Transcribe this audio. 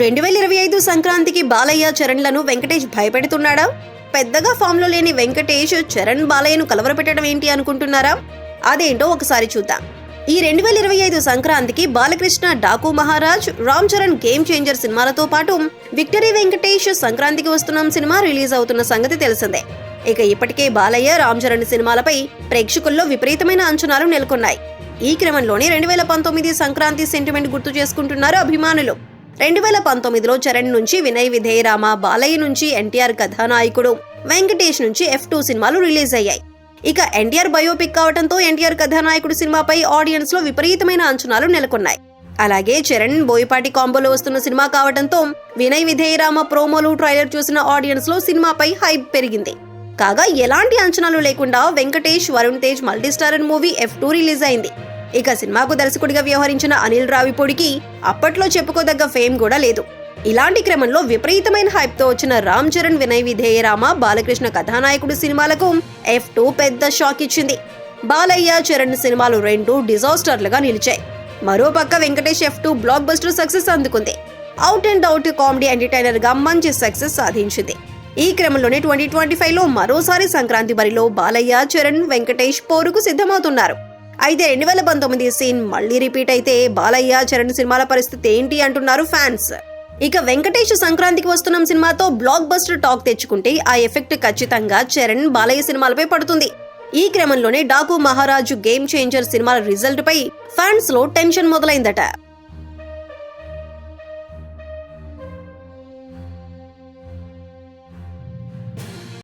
రెండు వేల ఇరవై ఐదు సంక్రాంతికి బాలయ్య చరణ్లను వెంకటేష్ భయపెడుతున్నాడా? పెద్దగా ఫామ్లో లేని వెంకటేష్ చరణ్ బాలయ్యను కలవరపెట్టడం ఏంటి అనుకుంటున్నారా? అదేంటో ఒకసారి చూద్దాం. ఈ రెండు వేల ఇరవై ఐదు సంక్రాంతికి బాలకృష్ణ డాకు మహారాజ్ రామ్ చరణ్ గేమ్ చేంజర్ సినిమాలతో పాటు విక్టరీ వెంకటేష్ సంక్రాంతికి వస్తున్నాం సినిమా రిలీజ్ అవుతున్న సంగతి తెలిసిందే. ఇక ఇప్పటికే బాలయ్య రామ్ చరణ్ సినిమాలపై ప్రేక్షకుల్లో విపరీతమైన అంచనాలు నెలకొన్నాయి. ఈ క్రమంలోనే రెండు వేల పంతొమ్మిది సంక్రాంతి సెంటిమెంట్ గుర్తు చేసుకుంటున్నారు అభిమానులు. రెండు వేల పంతొమ్మిదిలో చరణ్ నుంచి వినయ్ విధేయరామ బాలయ్య నుంచి ఎన్టీఆర్ కథానాయకుడు వెంకటేష్ నుంచి ఎఫ్ టూ సినిమాలు రిలీజ్ అయ్యాయి. ఇక ఎన్టీఆర్ బయోపిక్ కావడంతో ఎన్టీఆర్ కథానాయకుడు సినిమాపై ఆడియన్స్లో విపరీతమైన అంచనాలు నెలకొన్నాయి. అలాగే చరణ్ బోయపాటి కాంబోలో వస్తున్న సినిమా కావడంతో వినయ్ విధేయరామ ప్రోమోలు ట్రైలర్ చూసిన ఆడియన్స్లో సినిమాపై హైప్ పెరిగింది. కాగా ఎలాంటి అంచనాలు లేకుండా Venkatesh Varun Tej multistarrer movie F two release అయింది. ఇక సినిమాకు దర్శకుడిగా వ్యవహరించిన అనిల్ రావిపూడికి అప్పట్లో చెప్పుకోదగ్గ ఫేమ్ కూడా లేదు. ఇలాంటి క్రమంలో విపరీతమైన హైప్తో వచ్చిన రామ్ చరణ్ వినయ్ విధేయరామ బాలకృష్ణ కథానాయకుడు సినిమాలకు ఎఫ్ టూ పెద్ద షాక్ ఇచ్చింది. బాలయ్య చరణ్ సినిమాలు రెండు డిజాస్టర్లుగా నిలిచాయి. మరోపక్క Venkatesh F two blockbuster success అందుకుంది. అవుట్ అండ్ అవుట్ కామెడీ ఎంటర్టైనర్గా మంచి సక్సెస్ సాధించింది. ఈ క్రమంలోనే ట్వంటీ ట్వంటీ ఫైవ్లో మరోసారి సంక్రాంతి బరిలో బాలయ్య చరణ్ వెంకటేష్ పోరుకు సిద్ధమవుతున్నారు. అయితే రెండు వేల పంతొమ్మిది సీన్ మళ్ళీ రిపీట్ అయితే బాలయ్య చరణ్ సినిమాల పరిస్థితి ఏంటి అంటున్నారు ఫ్యాన్స్. ఇక వెంకటేష్ సంక్రాంతికి వస్తున్న సినిమాతో బ్లాక్ బస్టర్ టాక్ తెచ్చుకుంటే ఆ ఎఫెక్ట్ ఖచ్చితంగా చరణ్ బాలయ్య సినిమాలపై పడుతుంది. ఈ క్రమంలోనే డాకు మహారాజు గేమ్ చేంజర్ సినిమాల రిజల్ట్ పై ఫ్యాన్స్లో టెన్షన్ మొదలైందట.